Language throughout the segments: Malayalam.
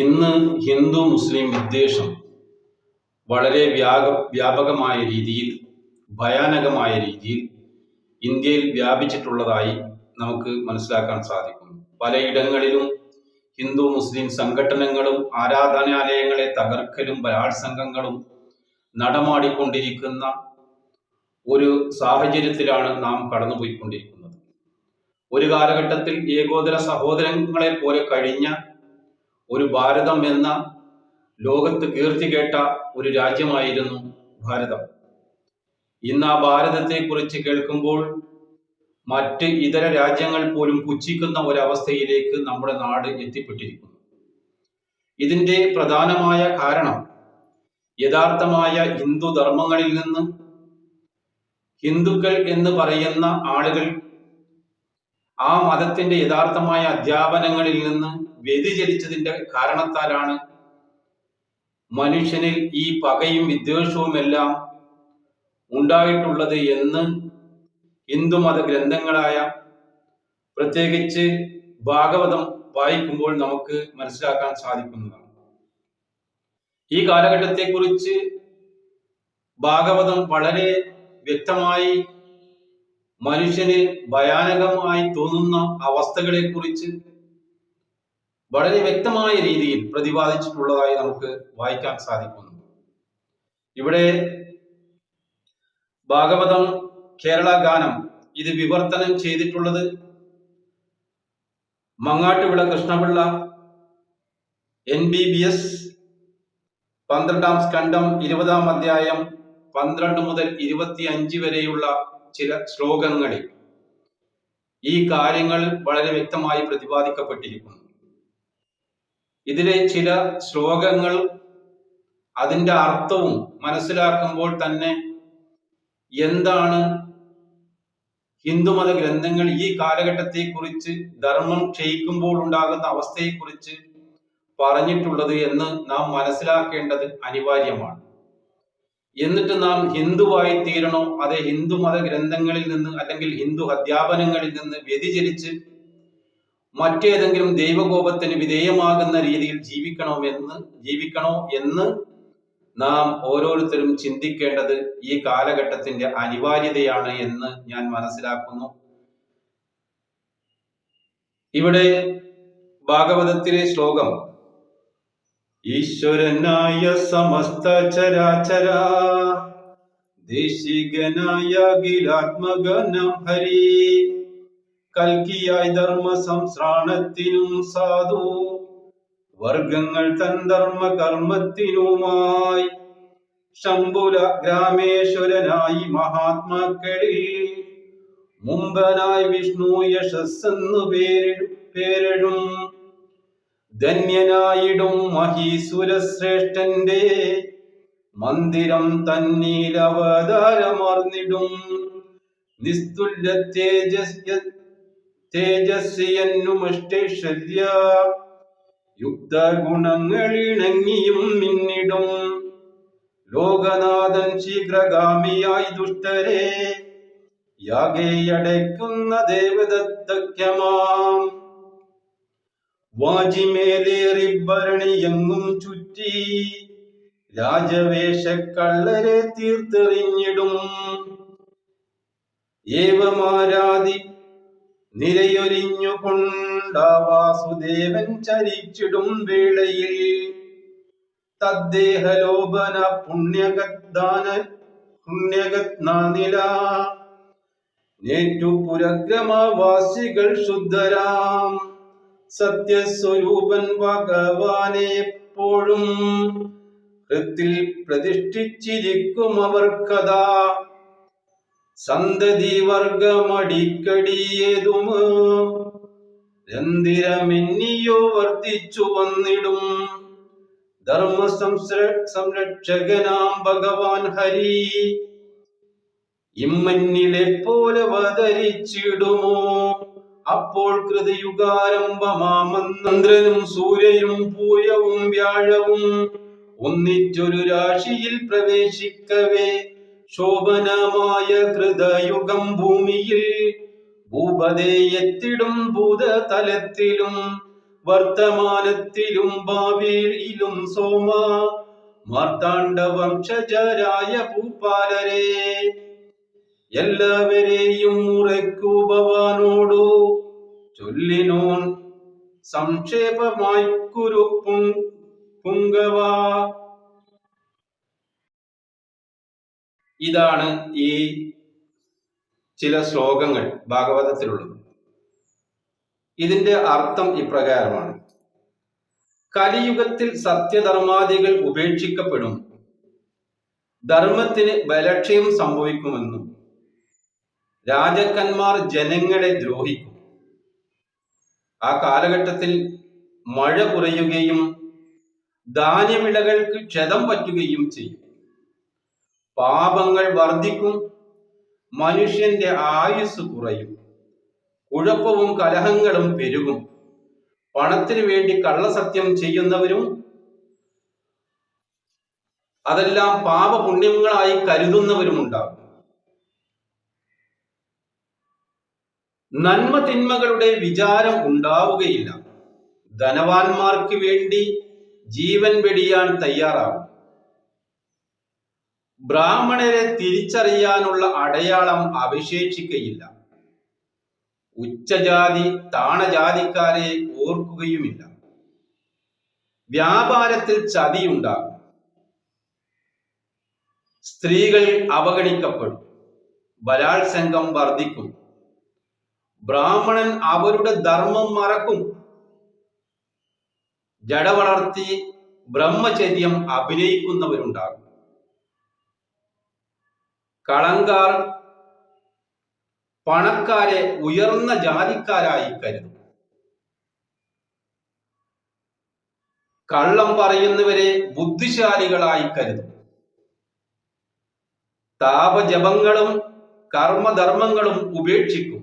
ഇന്ന് ഹിന്ദു മുസ്ലിം വിദ്വേഷം വളരെ വ്യാപ വ്യാപകമായ രീതിയിൽ ഭയാനകമായ രീതിയിൽ ഇന്ത്യയിൽ വ്യാപിച്ചിട്ടുള്ളതായി നമുക്ക് മനസ്സിലാക്കാൻ സാധിക്കുന്നു. പലയിടങ്ങളിലും ഹിന്ദു മുസ്ലിം സംഘടനകളും ആരാധനാലയങ്ങളെ തകർക്കലും ബലാത്സംഗങ്ങളും നടമാടിക്കൊണ്ടിരിക്കുന്ന ഒരു സാഹചര്യത്തിലാണ് നാം കടന്നുപോയിക്കൊണ്ടിരിക്കുന്നത്. ഒരു കാലഘട്ടത്തിൽ ഏകോദര സഹോദരങ്ങളെ പോലെ കഴിഞ്ഞ ഒരു ഭാരതം എന്ന ലോകത്ത് കീർത്തി കേട്ട ഒരു രാജ്യമായിരുന്നു ഭാരതം. ഇന്ന് ആ ഭാരതത്തെ കുറിച്ച് കേൾക്കുമ്പോൾ മറ്റ് ഇതര രാജ്യങ്ങൾ പോലും പുച്ഛിക്കുന്ന ഒരവസ്ഥയിലേക്ക് നമ്മുടെ നാട് എത്തിപ്പെട്ടിരിക്കുന്നു. ഇതിന്റെ പ്രധാനമായ കാരണം യഥാർത്ഥമായ ഹിന്ദു ധർമ്മങ്ങളിൽ നിന്ന് ഹിന്ദുക്കൾ എന്ന് പറയുന്ന ആളുകൾ ആ മതത്തിന്റെ യഥാർത്ഥമായ അധ്യാപനങ്ങളിൽ നിന്ന് വ്യതിചലിച്ചതിന്റെ കാരണത്താലാണ് മനുഷ്യനിൽ ഈ പകയും വിദ്വേഷവും എല്ലാം ഉണ്ടായിട്ടുള്ളത് എന്ന് ഹിന്ദുമത ഗ്രന്ഥങ്ങളായ പ്രത്യേകിച്ച് ഭാഗവതം വായിക്കുമ്പോൾ നമുക്ക് മനസ്സിലാക്കാൻ സാധിക്കുന്നതാണ്. ഈ കാലഘട്ടത്തെക്കുറിച്ച് ഭാഗവതം വളരെ വ്യക്തമായി മനുഷ്യന് ഭയാനകമായി തോന്നുന്ന അവസ്ഥകളെ കുറിച്ച് വളരെ വ്യക്തമായ രീതിയിൽ പ്രതിപാദിച്ചിട്ടുള്ളതായി നമുക്ക് വായിക്കാൻ സാധിക്കുന്നു. ഇവിടെ ഭാഗവതം കേരള ഗാനം ഇത് വിവർത്തനം ചെയ്തിട്ടുള്ളത് Mangattuvila Krishnapillai N B B S പന്ത്രണ്ടാം സ്കന്ധം ഇരുപതാം അധ്യായം പന്ത്രണ്ട് മുതൽ ഇരുപത്തി അഞ്ച് വരെയുള്ള ചില ശ്ലോകങ്ങളിൽ ഈ കാര്യങ്ങൾ വളരെ വ്യക്തമായി പ്രതിപാദിക്കപ്പെട്ടിരിക്കുന്നു. ഇതിലെ ചില ശ്ലോകങ്ങൾ അതിന്റെ അർത്ഥവും മനസ്സിലാക്കുമ്പോൾ തന്നെ എന്താണ് ഹിന്ദുമത ഗ്രന്ഥങ്ങൾ ഈ കാലഘട്ടത്തെ കുറിച്ച് ധർമ്മം ക്ഷയിക്കുമ്പോൾ ഉണ്ടാകുന്ന അവസ്ഥയെക്കുറിച്ച് പറഞ്ഞിട്ടുള്ളത് എന്ന് നാം മനസ്സിലാക്കേണ്ടത് അനിവാര്യമാണ്. എന്നിട്ട് നാം ഹിന്ദുവായി തീരണോ അതെ ഹിന്ദു മത ഗ്രന്ഥങ്ങളിൽ നിന്ന് അല്ലെങ്കിൽ ഹിന്ദു അധ്യാപനങ്ങളിൽ നിന്ന് വ്യതിചലിച്ച് മറ്റേതെങ്കിലും ദൈവകോപത്തിന് വിധേയമാകുന്ന രീതിയിൽ ജീവിക്കണോ എന്ന് ജീവിക്കണോ എന്ന് നാം ഓരോരുത്തരും ചിന്തിക്കേണ്ടത് ഈ കാലഘട്ടത്തിന്റെ അനിവാര്യതയാണ് എന്ന് ഞാൻ മനസ്സിലാക്കുന്നു. ഇവിടെ ഭാഗവതത്തിലെ ശ്ലോകം ഈശ്വരനായ സമസ്ത ചരാചരാ ദേശികനായ അഖിലാത്മകനം ഹരി. കൽക്കിയായി ധർമ്മ സംസ്രാണത്തിനും സാധു. വർഗങ്ങൾ തൻ ധർമ്മ കർമ്മത്തിനുമായി ശംഭുല ഗ്രാമേശ്വരനായി മഹാത്മാക്കളിൽ മുമ്പനായി വിഷ്ണു യശസ്സെന്നു പേരിടും. ധന്യനായിടും മഹീസുരശ്രേഷ്ഠന്റെ മന്ദിരം തന്നീലവതാരമർന്നിടും നിസ്തുല്യ തേജസ് തേജസ്വിയന്നുമഷ്ടൈശ്വര്യ യുക്ത ഗുണങ്ങളിണങ്ങിയും മിന്നിടും ലോകനാഥൻ ശീഘ്രഗാമിയായി ദുഷ്ടരെ. യാഗേയടയ്ക്കുന്ന ദേവദത്തക്യമാം. വാജിമേലേറി ഭരണിയെങ്ങും ചുറ്റി. രാജവേഷക്കള്ളരെ തീർത്തെറിഞ്ഞിടും. ഏവമാരാതി നിരയൊരിഞ്ഞു വാസുദേവൻ ചരിച്ചിടും വേളയിൽ. തദ്ദേഹലോപന പുണ്യഗദ്ദാന പുണ്യഗത്നാനില നേറ്റുപുരഗ്രമവാസികൾ ശുദ്ധരാം. സത്യസ്വരൂപൻ ഭഗവാനെ എപ്പോഴും പ്രതിഷ്ഠിച്ചിരിക്കും അവർക്കഥാ സന്തതി വർഗമടിക്കടിയേതും രന്തിരമെന്നിയോ വർദ്ധിച്ചു വന്നിടും. ധർമ്മ സംരക്ഷകനാം ഭഗവാൻ ഹരി ഇമ്മന്നിലെ പോലെ വതരിച്ചിടുമോ അപ്പോൾ കൃതയുഗാരംഭമാമന്ത്രനും സൂര്യനും പൂയവും വ്യാഴവും ഒന്നിച്ചൊരു രാശിയിൽ പ്രവേശിക്കവേ. ശോഭനമായ കൃതയുഗം ഭൂമിയിൽ ഭൂപതേയത്തിടും ഭൂതതലത്തിലും വർത്തമാനത്തിലും ഭാവിയിലും സോമ മാർത്താണ്ഡ വംശജരായ ഭൂപാലരെ എല്ലാവരെയും ഉറക്കുഭവാനോടു ചൊല്ലിനോൻ സംക്ഷേപമായി കുരുപ്പും പുങ്കവ. ഇതാണ് ഈ ചില ശ്ലോകങ്ങൾ ഭാഗവതത്തിലുള്ളത്. ഇതിന്റെ അർത്ഥം ഇപ്രകാരമാണ്. കലിയുഗത്തിൽ സത്യധർമാദികൾ ഉപേക്ഷിക്കപ്പെടും. ധർമ്മത്തിന് ബലക്ഷയം സംഭവിക്കുമെന്നും രാജാക്കന്മാർ ജനങ്ങളെ ദ്രോഹിക്കും. ആ കാലഘട്ടത്തിൽ മഴ കുറയുകയും ധാന്യവിളകൾക്ക് ക്ഷതം പറ്റുകയും ചെയ്യും. പാപങ്ങൾ വർദ്ധിക്കും മനുഷ്യന്റെ ആയുസ് കുറയും കുഴപ്പവും കലഹങ്ങളും പെരുകും. പണത്തിനു വേണ്ടി കള്ളസത്യം ചെയ്യുന്നവരും അതെല്ലാം പാപപുണ്യങ്ങളായി കരുതുന്നവരും ഉണ്ടാകും. നന്മ തിന്മകളുടെ വിചാരം ഉണ്ടാവുകയില്ല. ധനവാന്മാർക്ക് വേണ്ടി ജീവൻ വെടിയാൻ തയ്യാറാവും. ബ്രാഹ്മണരെ തിരിച്ചറിയാനുള്ള അടയാളം അവശേഷിക്കയില്ല ഉച്ചജാതി താണജാതിക്കാരെ ഓർക്കുകയുമില്ല. വ്യാപാരത്തിൽ ചതിയുണ്ടാകും. സ്ത്രീകൾ അവഗണിക്കപ്പെടും. ബലാത്സംഗം വർദ്ധിക്കും ബ്രാഹ്മണൻ അവരുടെ ധർമ്മം മറക്കും. ജട വളർത്തി ബ്രഹ്മചര്യം അഭിനയിക്കുന്നവരുണ്ടാകും. കളങ്കാർ പണക്കാരെ ഉയർന്ന ജാതിക്കാരായി കരുതും. കള്ളം പറയുന്നവരെ ബുദ്ധിശാലികളായി കരുതും. താപജപങ്ങളും കർമ്മധർമ്മങ്ങളും ഉപേക്ഷിക്കും.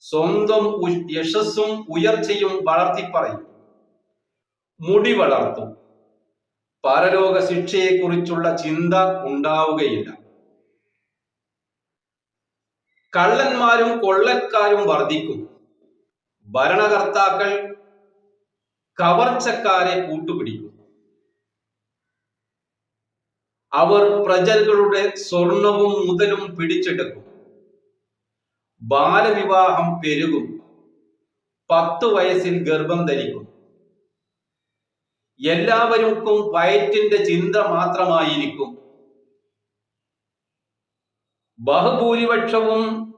സ്വന്തം യശസ്സും ഉയർച്ചയും വളർത്തിപ്പറയും. മുടി വളർത്തും. പരലോക ശിക്ഷയെക്കുറിച്ചുള്ള ചിന്ത ഉണ്ടാവുകയില്ല. കള്ളന്മാരും കൊള്ളക്കാരും വർദ്ധിക്കും. ഭരണകർത്താക്കൾ കവർച്ചക്കാരെ കൂട്ടുപിടിക്കും. അവർ പ്രജകളുടെ സ്വർണവും മുതലും പിടിച്ചെടുക്കും. ബാലവിവാഹം പെരുകും. പത്ത് വയസ്സിൽ ഗർഭം ധരിക്കും. എല്ലാവർക്കും വയറ്റിന്റെ ചിന്ത മാത്രമായിരിക്കും. ബഹുഭൂരിപക്ഷവും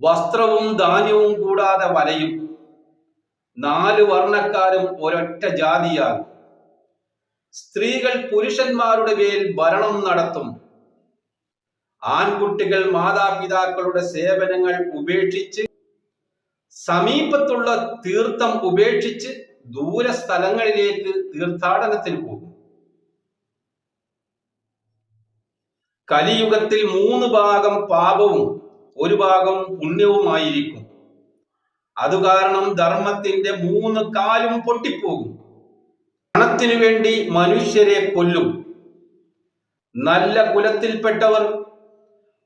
വസ്ത്രവും ധാന്യവും കൂടാതെ വലയും. നാല് വർണക്കാരും ഒരൊറ്റ ജാതിയാണ്. സ്ത്രീകൾ പുരുഷന്മാരുടെ മേൽ ഭരണം നടത്തും. ആൺകുട്ടികൾ മാതാപിതാക്കളുടെ സേവനങ്ങൾ ഉപേക്ഷിച്ച് സമീപത്തുള്ള തീർത്ഥം ഉപേക്ഷിച്ച് ദൂരസ്ഥലങ്ങളിലേക്ക് തീർത്ഥാടനത്തിന് പോകും. കലിയുഗത്തിൽ മൂന്ന് ഭാഗം പാപവും ഒരു ഭാഗം പുണ്യവുമായിരിക്കും. അത് കാരണം ധർമ്മത്തിന്റെ മൂന്ന് കാലും പൊട്ടിപ്പോകും. പണത്തിനു വേണ്ടി മനുഷ്യരെ കൊല്ലും. നല്ല കുലത്തിൽപ്പെട്ടവർ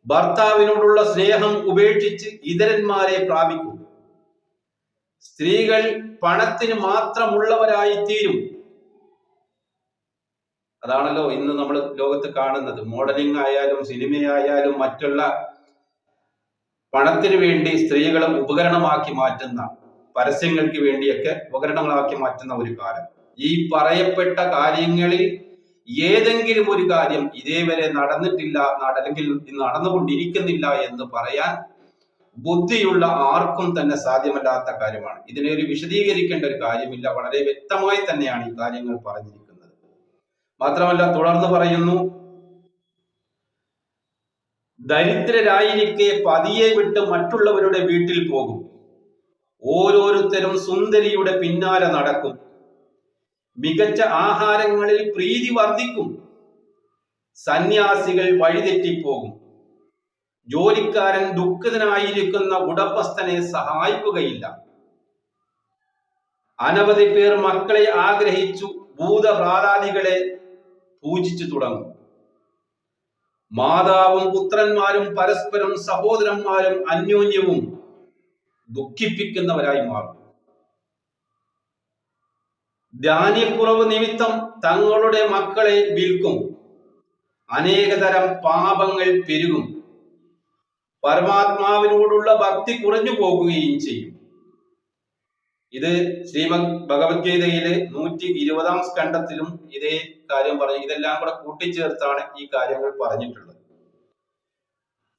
ഭർത്താവിനോടുള്ള സ്നേഹം ഉപേക്ഷിച്ച് ഇതരന്മാരെ പ്രാപിക്കും. സ്ത്രീകൾ പണത്തിന് മാത്രമുള്ളവരായി തീരും അതാണല്ലോ ഇന്ന് നമ്മൾ ലോകത്ത് കാണുന്നത്. മോഡലിംഗ് ആയാലും സിനിമയായാലും മറ്റുള്ള പണത്തിന് വേണ്ടി സ്ത്രീകളെ ഉപകരണമാക്കി മാറ്റുന്ന പരസ്യങ്ങൾക്ക് വേണ്ടിയൊക്കെ ഉപകരണങ്ങളാക്കി മാറ്റുന്ന ഒരു കാലം. ഈ പറയപ്പെട്ട കാര്യങ്ങളിൽ ഏതെങ്കിലും ഒരു കാര്യം ഇതേവരെ നടന്നിട്ടില്ല നട- അല്ലെങ്കിൽ നടന്നുകൊണ്ടിരിക്കുന്നില്ല എന്ന് പറയാൻ ബുദ്ധിയുള്ള ആർക്കും തന്നെ സാധ്യമല്ലാത്ത കാര്യമാണ്. ഇതിനെ ഒരു വിശദീകരിക്കേണ്ട ഒരു കാര്യമില്ല. വളരെ വ്യക്തമായി തന്നെയാണ് ഈ കാര്യങ്ങൾ പറഞ്ഞിരിക്കുന്നത്. മാത്രമല്ല തുടർന്ന് പറയുന്നു ദരിദ്രരായിരിക്കെ പതിയെ വിട്ട് മറ്റുള്ളവരുടെ വീട്ടിൽ പോകും. ഓരോരുത്തരും സുന്ദരിയുടെ പിന്നാലെ നടക്കും. മികച്ച ആഹാരങ്ങളിൽ പ്രീതി വർദ്ധിക്കും. സന്യാസികൾ വഴിതെറ്റിപ്പോകും. ജോലിക്കാരൻ ദുഃഖിതനായിരിക്കുന്ന ഉടമസ്ഥനെ സഹായിക്കുകയില്ല. അനവധി പേർ മക്കളെ ആഗ്രഹിച്ചു. ഭൂതപ്രാതാദികളെ പൂജിച്ചു തുടങ്ങും. മാതാവും പുത്രന്മാരും പരസ്പരം സഹോദരന്മാരും അന്യോന്യവും ദുഃഖിപ്പിക്കുന്നവരായി മാറും. ധാന്യക്കുറവ് നിമിത്തം തങ്ങളുടെ മക്കളെ വിൽക്കും. അനേകതരം പാപങ്ങൾ പെരുകും. പരമാത്മാവിനോടുള്ള ഭക്തി കുറഞ്ഞു പോകുകയും ചെയ്യും. ഇത് ശ്രീമദ് ഭഗവത്ഗീതയിലെ നൂറ്റി ഇരുപതാം സ്കണ്ഠത്തിലും ഇതേ കാര്യം പറഞ്ഞു. ഇതെല്ലാം കൂടെ കൂട്ടിച്ചേർത്താണ് ഈ കാര്യങ്ങൾ പറഞ്ഞിട്ടുള്ളത്.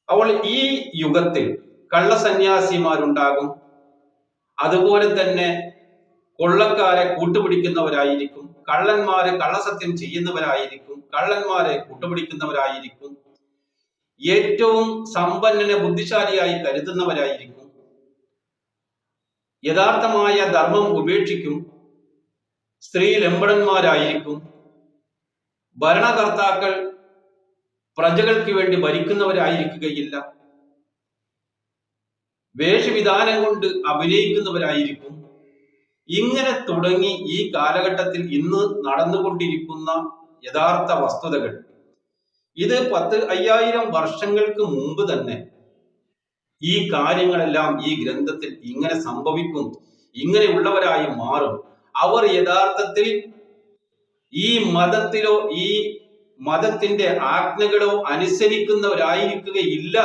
അപ്പോൾ ഈ യുഗത്തിൽ കള്ളസന്യാസിമാരുണ്ടാകും. അതുപോലെ തന്നെ കൊള്ളക്കാരെ കൂട്ടുപിടിക്കുന്നവരായിരിക്കും. കള്ളന്മാരെ കള്ളസത്യം ചെയ്യുന്നവരായിരിക്കും. കള്ളന്മാരെ കൂട്ടുപിടിക്കുന്നവരായിരിക്കും. ഏറ്റവും സമ്പന്നനെ ബുദ്ധിശാലിയായി കരുതുന്നവരായിരിക്കും. യഥാർത്ഥമായ ധർമ്മം ഉപേക്ഷിക്കും. സ്ത്രീ ലംബടന്മാരായിരിക്കും ഭരണകർത്താക്കൾ പ്രജകൾക്ക് വേണ്ടി ഭരിക്കുന്നവരായിരിക്കുകയില്ല വേഷവിധാനം കൊണ്ട് അഭിനയിക്കുന്നവരായിരിക്കും. ഇങ്ങനെ തുടങ്ങി ഈ കാലഘട്ടത്തിൽ ഇന്ന് നടന്നുകൊണ്ടിരിക്കുന്ന യഥാർത്ഥ വസ്തുതകൾ. ഇത് പത്ത് അയ്യായിരം വർഷങ്ങൾക്ക് മുമ്പ് തന്നെ ഈ കാര്യങ്ങളെല്ലാം ഈ ഗ്രന്ഥത്തിൽ ഇങ്ങനെ സംഭവിക്കും ഇങ്ങനെയുള്ളവരായി മാറും. അവർ യഥാർത്ഥത്തിൽ ഈ മതത്തിലോ ഈ മതത്തിന്റെ ആജ്ഞകളോ അനുസരിക്കുന്നവരായിരിക്കുകയില്ല.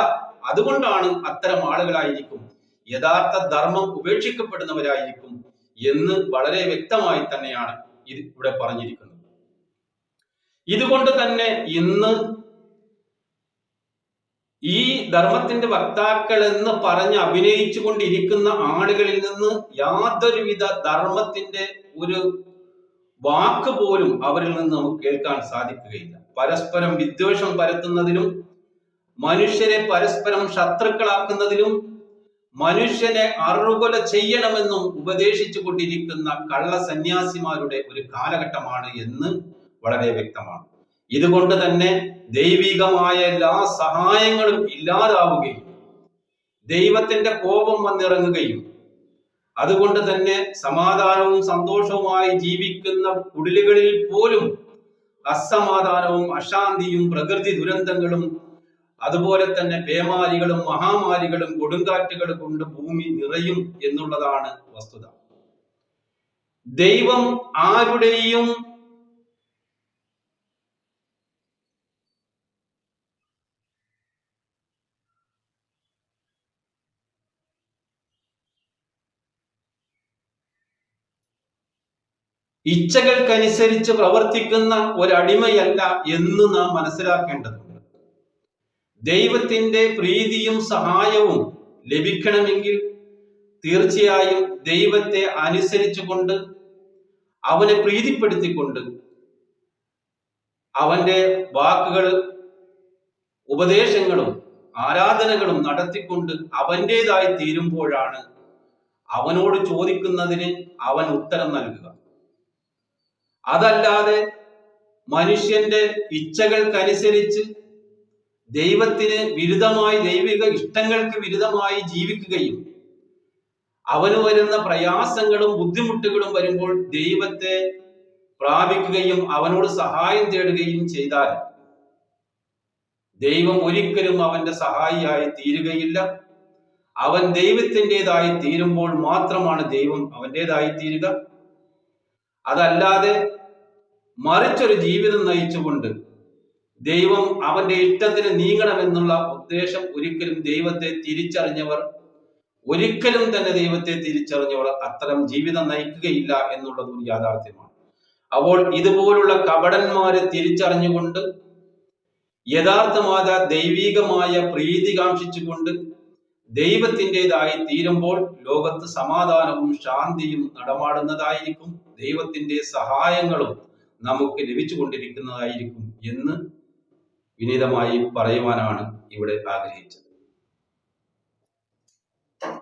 അതുകൊണ്ടാണ് അത്തരം ആളുകളായിരിക്കും യഥാർത്ഥ ധർമ്മം ഉപേക്ഷിക്കപ്പെടുന്നവരായിരിക്കും എന്ന് വളരെ വ്യക്തമായി തന്നെയാണ് ഇത് ഇവിടെ പറഞ്ഞിരിക്കുന്നത്. ഇതുകൊണ്ട് തന്നെ ഇന്ന് ഈ ധർമ്മത്തിന്റെ വക്താക്കൾ എന്ന് പറഞ്ഞ് അഭിനയിച്ചു കൊണ്ടിരിക്കുന്ന ആളുകളിൽ നിന്ന് യാതൊരുവിധ ധർമ്മത്തിന്റെ ഒരു വാക്ക് പോലും അവരിൽ നിന്ന് നമുക്ക് കേൾക്കാൻ സാധിക്കുകയില്ല. പരസ്പരം വിദ്വേഷം പരത്തുന്നതിലും മനുഷ്യരെ പരസ്പരം ശത്രുക്കളാക്കുന്നതിലും മനുഷ്യനെ അറുകൊല ചെയ്യണമെന്നും ഉപദേശിച്ചു കൊണ്ടിരിക്കുന്ന കള്ള സന്യാസിമാരുടെ ഒരു കാലഘട്ടമാണ് എന്ന് വളരെ വ്യക്തമാണ്. ഇതുകൊണ്ട് തന്നെ ദൈവികമായ എല്ലാ സഹായങ്ങളും ഇല്ലാതാവുകയും ദൈവത്തിന്റെ കോപം വന്നിറങ്ങുകയും അതുകൊണ്ട് തന്നെ സമാധാനവും സന്തോഷവുമായി ജീവിക്കുന്ന കുടിലുകളിൽ പോലും അസമാധാനവും അശാന്തിയും പ്രകൃതി ദുരന്തങ്ങളും അതുപോലെ തന്നെ പേമാരികളും മഹാമാരികളും കൊടുങ്കാറ്റുകൾ കൊണ്ട് ഭൂമി നിറയും എന്നുള്ളതാണ് വസ്തുത. ദൈവം ആരുടെയും ഇച്ഛകൾക്കനുസരിച്ച് പ്രവർത്തിക്കുന്ന ഒരടിമയല്ല എന്ന് നാം മനസ്സിലാക്കേണ്ടതുണ്ട്. ദൈവത്തിന്റെ പ്രീതിയും സഹായവും ലഭിക്കണമെങ്കിൽ തീർച്ചയായും ദൈവത്തെ അനുസരിച്ചുകൊണ്ട് അവനെ പ്രീതിപ്പെടുത്തിക്കൊണ്ട് അവന്റെ വാക്കുകൾ ഉപദേശങ്ങളും ആരാധനകളും നടത്തിക്കൊണ്ട് അവന്റെതായി തീരുമ്പോഴാണ് അവനോട് ചോദിക്കുന്നതിന് അവൻ ഉത്തരം നൽകുക. അതല്ലാതെ മനുഷ്യന്റെ ഇച്ഛകൾക്കനുസരിച്ച് ദൈവത്തിന് വിരുദ്ധമായി ദൈവിക ഇഷ്ടങ്ങൾക്ക് വിരുദ്ധമായി ജീവിക്കുകയും അവന് വരുന്ന പ്രയാസങ്ങളും ബുദ്ധിമുട്ടുകളും വരുമ്പോൾ ദൈവത്തെ പ്രാപിക്കുകയും അവനോട് സഹായം തേടുകയും ചെയ്താൽ ദൈവം ഒരിക്കലും അവന്റെ സഹായിയായി തീരുകയില്ല. അവൻ ദൈവത്തിന്റെതായി തീരുമ്പോൾ മാത്രമാണ് ദൈവം അവന്റെതായി തീരുക. അതല്ലാതെ മറിച്ചൊരു ജീവിതം നയിച്ചുകൊണ്ട് ദൈവം അവന്റെ ഇഷ്ടത്തിന് നീങ്ങണമെന്നുള്ള ഉദ്ദേശം ഒരിക്കലും ദൈവത്തെ തിരിച്ചറിഞ്ഞവർ ഒരിക്കലും തന്നെ ദൈവത്തെ തിരിച്ചറിഞ്ഞവർ അത്തരം ജീവിതം നയിക്കുകയില്ല എന്നുള്ളത് ഒരു യാഥാർത്ഥ്യമാണ്. അപ്പോൾ ഇതുപോലുള്ള കപടന്മാരെ തിരിച്ചറിഞ്ഞുകൊണ്ട് യഥാർത്ഥമായ ദൈവികമായ പ്രീതി കാക്ഷിച്ചുകൊണ്ട് ദൈവത്തിന്റെതായി തീരുമ്പോൾ ലോകത്ത് സമാധാനവും ശാന്തിയും നടമാടുന്നതായിരിക്കും ദൈവത്തിന്റെ സഹായങ്ങളും. നമുക്ക് ലഭിച്ചുകൊണ്ടിരിക്കുന്നതായിരിക്കും എന്ന് വിനീതമായി പറയുവാനാണ് ഇവിടെ ആഗ്രഹിച്ചത്.